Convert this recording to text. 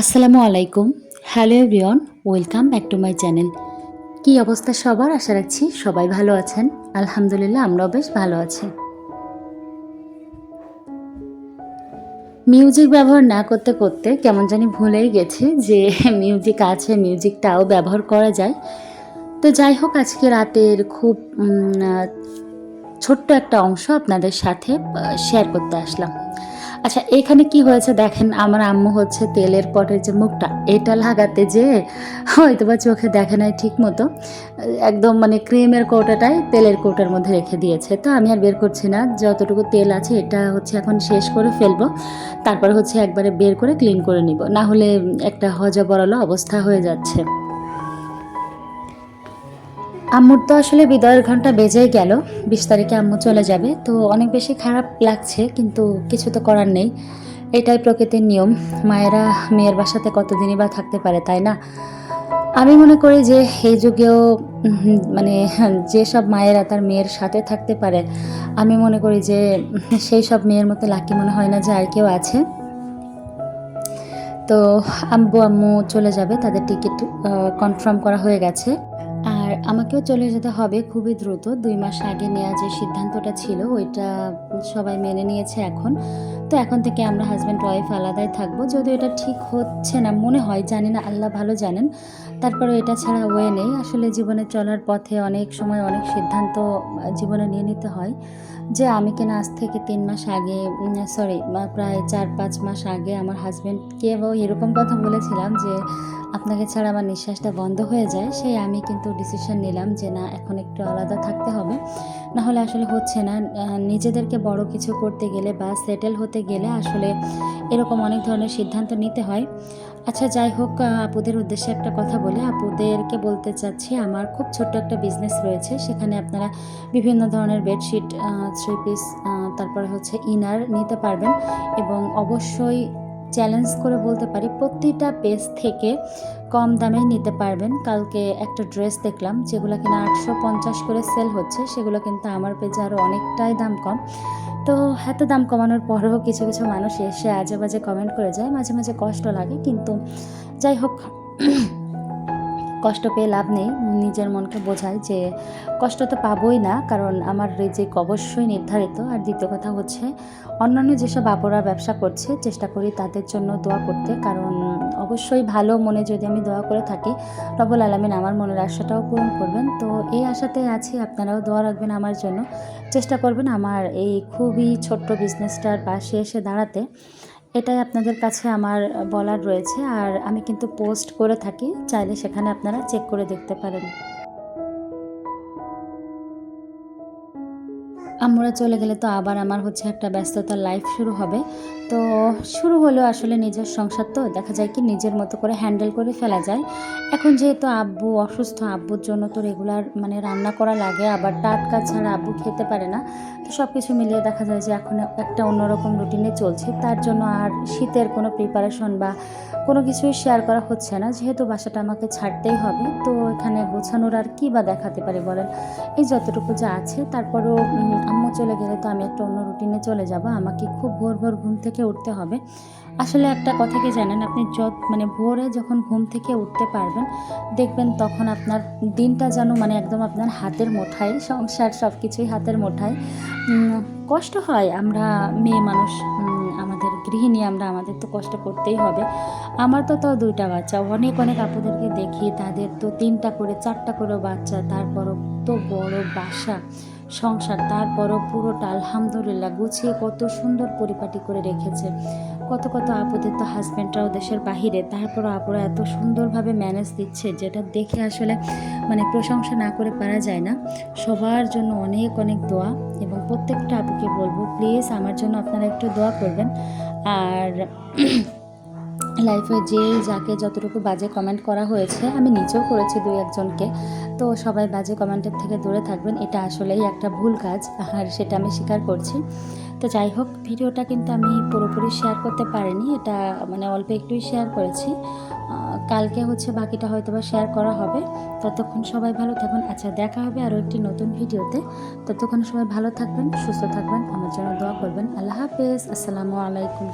আসসালামু আলাইকুম। Hello everyone welcome back to my channel কি অবস্থা সবার? আশা রাখছি সবাই ভালো আছেন। আলহামদুলিল্লাহ, আমরাও বেশ ভালো আছি। মিউজিক ব্যবহার না করতে করতে কেমন জানি ভুলেই গেছে যে মিউজিক আছে মিউজিকটাও ব্যবহার করা যায়। তো যাই হোক, আজকে রাতের খুব ছোট্ট একটা অংশ আপনাদের সাথে শেয়ার করতে আসলাম। আচ্ছা এখানে কি হয়েছে দেখেন, আমার আম্মু হচ্ছে তেলের পটের যে মুখটা, এটা লাগাতে যে হয়তো বা চোখে দেখে নাই ঠিক মতো। একদম মানে ক্রিমের কৌটাটাই তেলের কৌটার মধ্যে রেখে দিয়েছে। তো আমি আর বের করছি না, যতটুকু তেল আছে এটা হচ্ছে এখন শেষ করে ফেলব, তারপর হচ্ছে একবারে বের করে ক্লিন করে নিব। না হলে একটা হজা বড়ালো অবস্থা হয়ে যাচ্ছে। আম্মুর তো আসলে বিদায়ের ঘণ্টা বেজেই গেল। বিশ তারিখে আম্মু চলে যাবে। তো অনেক বেশি খারাপ লাগছে, কিন্তু কিছু তো করার নেই। এটাই প্রকৃতির নিয়ম। মায়েরা মেয়ের বাসাতে কতদিনই বা থাকতে পারে, তাই না? আমি মনে করি যে এই যুগেও মানে যেসব মায়েরা তার মেয়ের সাথে থাকতে পারে, আমি মনে করি যে সেই সব মেয়ের মতো লাকি মনে হয় না যে আর কেউ আছে। তো আব্বু আম্মু চলে যাবে। তাদের টিকিট কনফার্ম করা হয়ে গেছে। আমাকেও চলে যেতে হবে খুবই দ্রুত। দুই মাস আগে নেওয়া যে সিদ্ধান্তটা ছিল, ওইটা সবাই মেনে নিয়েছে এখন। তো এখন থেকে আমরা হাজব্যান্ড ওয়াইফ আলাদাই থাকব। যদিও এটা ঠিক হচ্ছে না, মনে হয়, জানি না, আল্লাহ ভালো জানেন। তারপরে এটা ছাড়া ওয়ে নেই। আসলে জীবনে চলার পথে অনেক সময় অনেক সিদ্ধান্ত জীবনে নিয়ে নিতে হয়। যে আমি কিনা আজ থেকে তিন মাস আগে সরি প্রায় চার, পাঁচ মাস আগে আমার হাজব্যান্ডকে এরকম কথা বলেছিলাম যে, আপনাকে ছাড়া আমার নিঃশ্বাসটা বন্ধ হয়ে যায়। সেই আমি কিন্তু ডিসিশন নিলাম যে, না, এখন একটু আলাদা থাকতে হবে। না হলে আসলে হচ্ছে না। নিজেদেরকে বড় কিছু করতে গেলে বা সেটেল হতে গেলে আসলে এরকম অনেক ধরনের সিদ্ধান্ত নিতে হয়। আচ্ছা যাই হোক আপুদের উদ্দেশ্যে একটা কথা বলে। আপুদেরকে বলতে চাচ্ছি, আমার খুব ছোট্ট একটা বিজনেস রয়েছে। সেখানে আপনারা বিভিন্ন ধরনের বেডশিট থ্রি পিস তারপরে হচ্ছে ইনার নিতে পারবেন এবং অবশ্যই চ্যালেঞ্জ করে বলতে পারি, প্রতিটা পেজ থেকে কম দামে নিতে পারবেন। কালকে একটা ড্রেস দেখলাম, যেগুলো কিনা আটশো পঞ্চাশ করে সেল হচ্ছে। সেগুলো কিন্তু আমার পেজে আরও অনেকটাই দাম কম। তো এত দাম কমানোর পরেও কিছু কিছু মানুষ এসে আজে বাজে কমেন্ট করে যায়, মাঝে মাঝে কষ্ট লাগে। কিন্তু যাই হোক কষ্ট পেয়ে লাভ নেই। নিজের মনকে বোঝায় যে কষ্ট তো পাবোই না, কারণ আমার রিজিক অবশ্যই নির্ধারিত। আর দ্বিতীয় কথা হচ্ছে, অন্যান্য যেসব আপুরা ব্যবসা করছে, চেষ্টা করি তাদের জন্য দোয়া করতে। কারণ অবশ্যই ভালো মনে যদি আমি দোয়া করে থাকি রবুল আলমিন আমার মনের আশাটাও পূরণ করবেন। তো এই আশাতে আছি, আপনারাও দোয়া রাখবেন আমার জন্য। চেষ্টা করবেন আমার এই খুবই ছোট্ট বিজনেসটার পাশে এসে দাঁড়াতে। এটাই আপনাদের কাছে আমার বলার রয়েছে। আর আমি কিন্তু পোস্ট করে থাকি, চাইলে সেখানে আপনারা চেক করে দেখতে পারেন। আমরা চলে গেলে তো আবার আমার হচ্ছে একটা ব্যস্ততার লাইফ শুরু হবে। তো শুরু হলো আসলে নিজের সংসার তো, দেখা যায় কি নিজের মতো করে হ্যান্ডেল করে ফেলা যায়। এখন যেহেতু আব্বু অসুস্থ, আব্বুর জন্য তো রেগুলার মানে রান্না করা লাগে, আবার টাটকা ছাড়া আব্বু খেতে পারে না। তো সব কিছু মিলিয়ে দেখা যায় যে এখন একটা অন্যরকম রুটিনে চলছে। তার জন্য আর শীতের কোনো প্রিপারেশন বা কোনো কিছুই শেয়ার করা হচ্ছে না। যেহেতু বাসাটা আমাকে ছাড়তেই হবে, তো এখানে গোছানোর আর কী বা দেখাতে পারি বলেন? এই যতটুকু যা আছে। তারপরও আম্মু চলে গেলে তো আমি একটা অন্য রুটিনে চলে যাব। আমাকে খুব ভোর ভোর ঘুম থেকে উঠতে হবে। আসলে একটা কথা কি জানেন? আপনি যত মানে ভোরে যখন ঘুম থেকে উঠতে পারবেন, দেখবেন তখন আপনার দিনটা যেন মানে একদম আপনার হাতের মুঠায়, সংসার সব কিছুই হাতের মোঠায়। কষ্ট হয় আমরা মেয়ে মানুষ আমাদের গৃহিণী আমরা, আমাদের তো কষ্ট করতেই হবে। আমার তো তাও দুইটা বাচ্চা, অনেক অনেক আপুদেরকে দেখি, তাদের তো তিনটা করে, চারটা করে বাচ্চা, তারপরও তো বড় বাসা সংসার, তারপরও পুরোটা আলহামদুলিল্লাহ গুছিয়ে কত সুন্দর পরিপাটি করে রেখেছে। কত কত আপুদের তো হাজব্যান্ডরাও দেশের বাহিরে, তারপরও আপুরা এত সুন্দরভাবে ম্যানেজ দিচ্ছে, যেটা দেখে আসলে মানে প্রশংসা না করে পারা যায় না। সবার জন্য অনেক অনেক দোয়া এবং প্রত্যেকটা আপুকে বলব প্লিজ আমার জন্য আপনারা একটু দোয়া করবেন। আর লাইফে যে যাকে যতটুকু বাজে কমেন্ট করা হয়েছে, আমি নিজেও করেছি দুই একজনকে। তো সবাই বাজে কমেন্টের থেকে দূরে থাকবেন, এটা আসলেই একটা ভুল কাজ, আর সেটা আমি স্বীকার করছি। তো যাই হোক, ভিডিওটা কিন্তু আমি পুরোপুরি শেয়ার করতে পারিনি। এটা মানে অল্প একটুই শেয়ার করেছি। কালকে হচ্ছে বাকিটা হয়তো বা শেয়ার করা হবে। ততক্ষণ সবাই ভালো থাকবেন আচ্ছা দেখা হবে আরও একটি নতুন ভিডিওতে। ততক্ষণ সবাই ভালো থাকবেন, সুস্থ থাকবেন। আমার জন্য দোয়া করবেন। আল্লাহ হাফেজ। আসসালামু আলাইকুম।